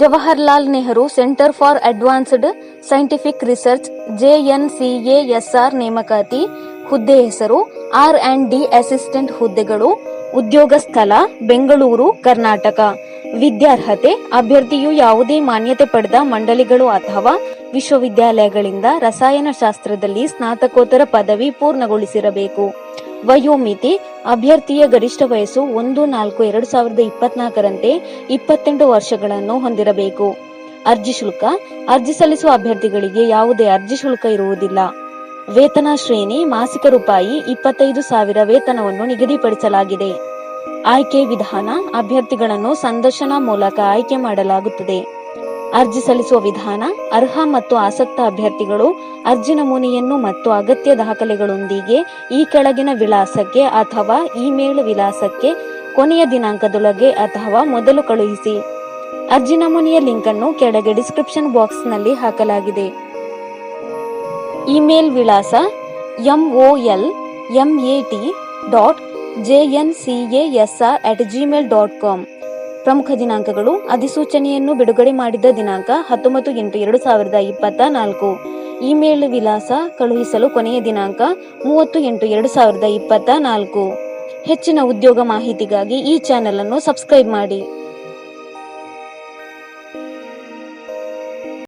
Jawaharlal Nehru centre for advanced scientific research JNCASR ನೇಮಕಾತಿ, ಹುದ್ದೆ ಹೆಸರು, ಆರ್ ಅಂಡ್ ಡಿ ಅಸಿಸ್ಟೆಂಟ್ ಹುದ್ದೆಗಳು, ಉದ್ಯೋಗ ಸ್ಥಳ, ಬೆಂಗಳೂರು, ಕರ್ನಾಟಕ. ವಿದ್ಯಾರ್ಹತೆ, ಅಭ್ಯರ್ಥಿಯು ಯಾವುದೇ ಮಾನ್ಯತೆ ಪಡೆದ ಮಂಡಳಿಗಳು ಅಥವಾ ವಿಶ್ವವಿದ್ಯಾಲಯಗಳಿಂದ ರಸಾಯನಶಾಸ್ತ್ರದಲ್ಲಿ ಸ್ನಾತಕೋತ್ತರ ಪದವಿ ಪೂರ್ಣಗೊಳಿಸಿರಬೇಕು. ವಯೋಮಿತಿ, ಅಭ್ಯರ್ಥಿಯ ಗರಿಷ್ಠ ವಯಸ್ಸು ಒಂದು, ನಾಲ್ಕು, ಎರಡು ಸಾವಿರದ ಇಪ್ಪತ್ನಾಲ್ಕರಂತೆ ಇಪ್ಪತ್ತೆಂಟು ವರ್ಷಗಳನ್ನು ಹೊಂದಿರಬೇಕು. ಅರ್ಜಿ ಶುಲ್ಕ, ಅರ್ಜಿ ಸಲ್ಲಿಸುವ ಅಭ್ಯರ್ಥಿಗಳಿಗೆ ಯಾವುದೇ ಅರ್ಜಿ ಶುಲ್ಕ ಇರುವುದಿಲ್ಲ. ವೇತನ ಶ್ರೇಣಿ, ಮಾಸಿಕ ರೂಪಾಯಿ ಇಪ್ಪತ್ತೈದು ಸಾವಿರ ವೇತನವನ್ನು ನಿಗದಿಪಡಿಸಲಾಗಿದೆ. ಆಯ್ಕೆ ವಿಧಾನ, ಅಭ್ಯರ್ಥಿಗಳನ್ನು ಸಂದರ್ಶನ ಮೂಲಕ ಆಯ್ಕೆ ಮಾಡಲಾಗುತ್ತದೆ. ಅರ್ಜಿ ಸಲ್ಲಿಸುವ ವಿಧಾನ, ಅರ್ಹ ಮತ್ತು ಆಸಕ್ತ ಅಭ್ಯರ್ಥಿಗಳು ಅರ್ಜಿ ನಮೂನೆಯನ್ನು ಮತ್ತು ಅಗತ್ಯ ದಾಖಲೆಗಳೊಂದಿಗೆ ಈ ಕೆಳಗಿನ ವಿಳಾಸಕ್ಕೆ ಅಥವಾ ಇಮೇಲ್ ವಿಳಾಸಕ್ಕೆ ಕೊನೆಯ ದಿನಾಂಕದೊಳಗೆ ಅಥವಾ ಮೊದಲು ಕಳುಹಿಸಿ. ಅರ್ಜಿ ನಮೂನೆಯ ಲಿಂಕ್ ಅನ್ನು ಕೆಳಗೆ ಡಿಸ್ಕ್ರಿಪ್ಷನ್ ಬಾಕ್ಸ್ನಲ್ಲಿ ಹಾಕಲಾಗಿದೆ. ಇಮೇಲ್ ವಿಳಾಸ MOL MAT dot J N C S R at Gmail dot com. ಪ್ರಮುಖ ದಿನಾಂಕಗಳು ಅಧಿಸೂಚನೆಯನ್ನು ಬಿಡುಗಡೆ ಮಾಡಿದ ದಿನಾಂಕ ಹತ್ತೊಂಬತ್ತು ಎಂಟು ಎರಡು ಸಾವಿರದ ಇಪ್ಪತ್ತ ನಾಲ್ಕು. ಇಮೇಲ್ ವಿಳಾಸ ಕಳುಹಿಸಲು ಕೊನೆಯ ದಿನಾಂಕ ಮೂವತ್ತು ಎಂಟು ಎರಡು ಸಾವಿರದ ಇಪ್ಪತ್ತ ನಾಲ್ಕು. ಹೆಚ್ಚಿನ ಉದ್ಯೋಗ ಮಾಹಿತಿಗಾಗಿ ಈ ಚಾನೆಲ್ ಅನ್ನು ಸಬ್ಸ್ಕ್ರೈಬ್ ಮಾಡಿ.